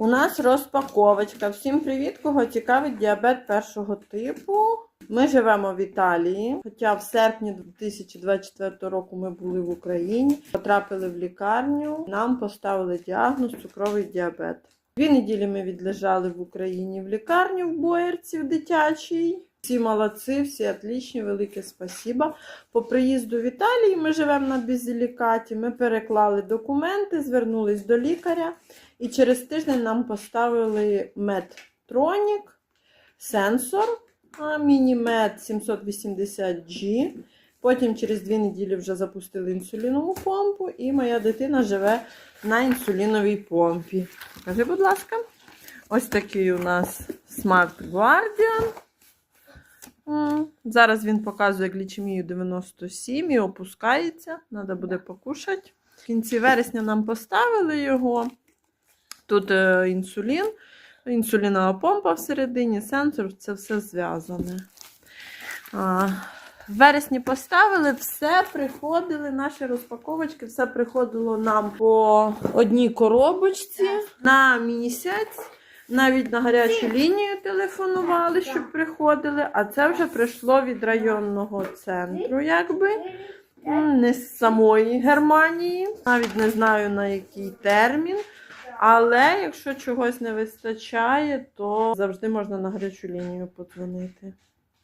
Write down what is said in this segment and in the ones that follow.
У нас розпаковочка. Всім привіт, кого цікавить діабет першого типу. Ми живемо в Італії, хоча в серпні 2024 року ми були в Україні, потрапили в лікарню. Нам поставили діагноз цукровий діабет. Дві неділі ми відлежали в Україні в лікарню в Боєрці в дитячій. Всі молодці, всі отлічні, велике спасіба. По приїзду в Італії ми живемо на бізілікаті. Ми переклали документи, звернулись до лікаря. І через тиждень нам поставили медтронік, сенсор, мінімед 780G. Потім через дві неділі вже запустили інсулінову помпу, і моя дитина живе на інсуліновій помпі. Покажи, будь ласка. Ось такий у нас Smart Guardian. Зараз він показує глічемію 97 і опускається. Треба буде покушати. В кінці вересня нам поставили його. Тут е, інсулін, інсулінова помпа всередині, сенсор, це все зв'язане. В вересні поставили, все приходили, наші розпаковочки, все приходило нам по одній коробочці на місяць. Навіть на гарячу лінію телефонували, щоб приходили, а це вже прийшло від районного центру, якби. Не з самої Германії. Навіть не знаю на який термін. Але якщо чогось не вистачає, то завжди можна на гарячу лінію подзвонити.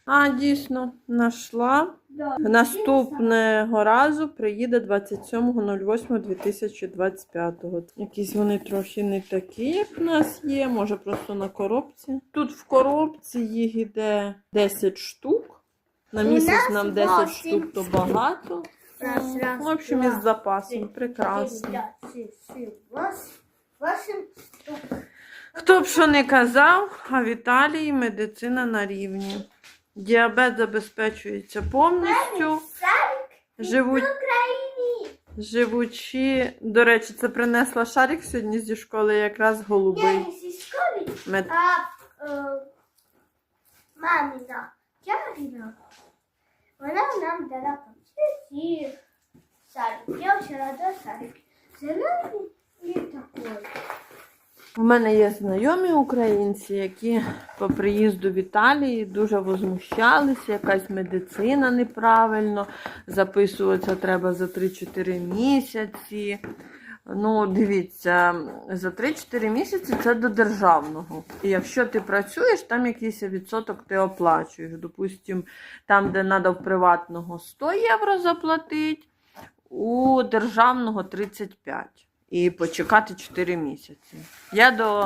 А, дійсно, знайшла. Наступного разу приїде 27.08.2025. Якісь вони трохи не такі, як в нас є. Може, просто на коробці. Тут в коробці їх іде 10 штук. На місяць нам 10 восім штук то багато. В общем, із запасом. Прекрасно. Хто б що не казав, а в Італії медицина на рівні. Діабет забезпечується повністю. Живуть, живучи, до речі, це принесла шарик сьогодні зі школи, якраз Я голубий. не зі школи, Мед... а е, мамина Ярина. Вона нам дала ці сарик. Я вчора до сарик. Зелений і такий. У мене є знайомі українці, які по приїзду в Італії дуже возмущалися, якась медицина неправильно, записуватися треба за 3-4 місяці. Ну, дивіться, за 3-4 місяці це до державного. І якщо ти працюєш, там якийсь відсоток ти оплачуєш. Допустим, там, де треба в приватного 100 євро заплатити, у державного 35. І почекати 4 місяці. Я до